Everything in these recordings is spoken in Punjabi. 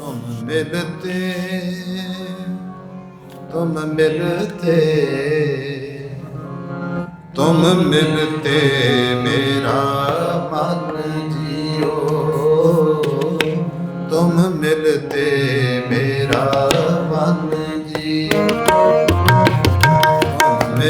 ਤੁਮ ਮਿਲਤੇ ਤੁਮ ਮਿਲਤੇ ਤੁਮ ਮਿਲਤੇ ਮੇਰਾ ਮਨ ਜੀਓ। ਤੁਮ ਮਿਲਤੇ ਮੇਰਾ ਮਨ ਜੀਓ। ਤੁਮ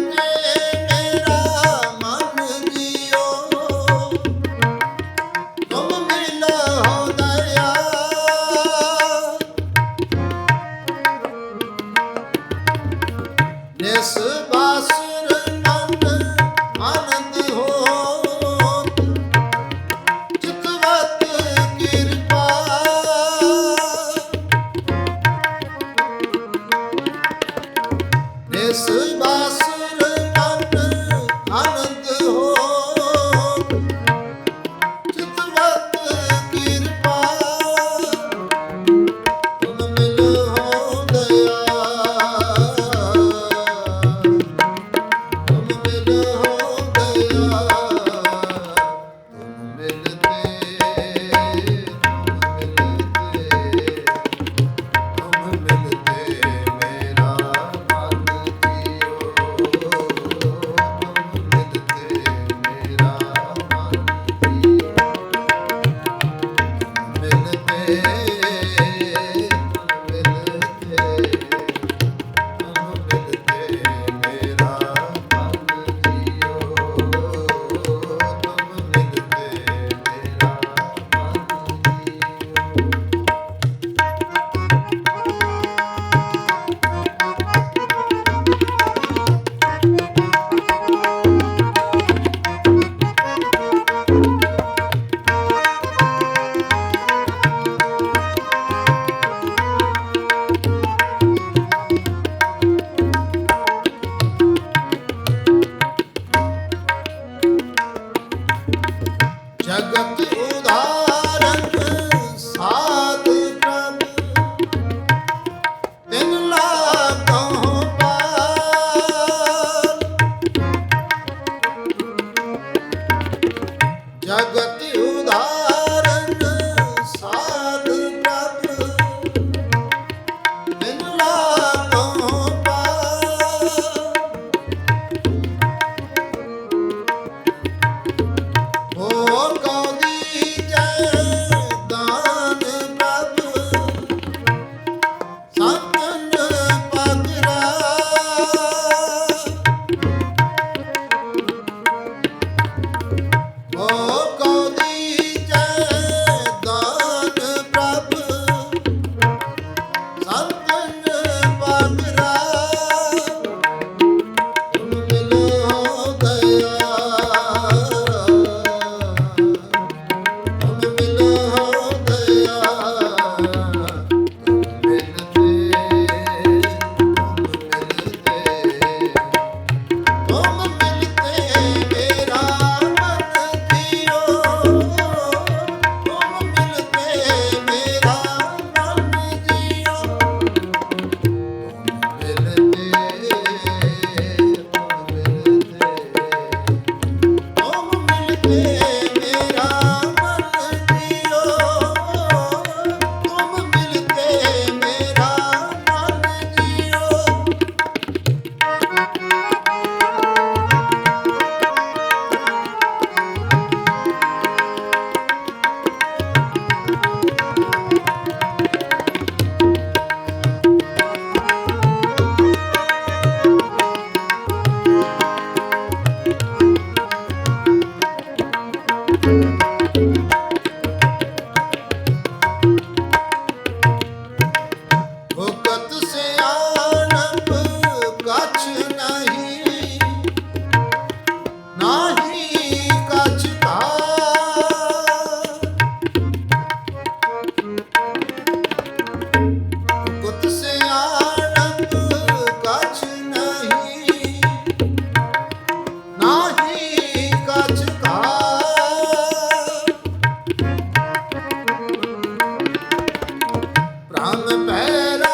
Thank you. 葡萄 Amen.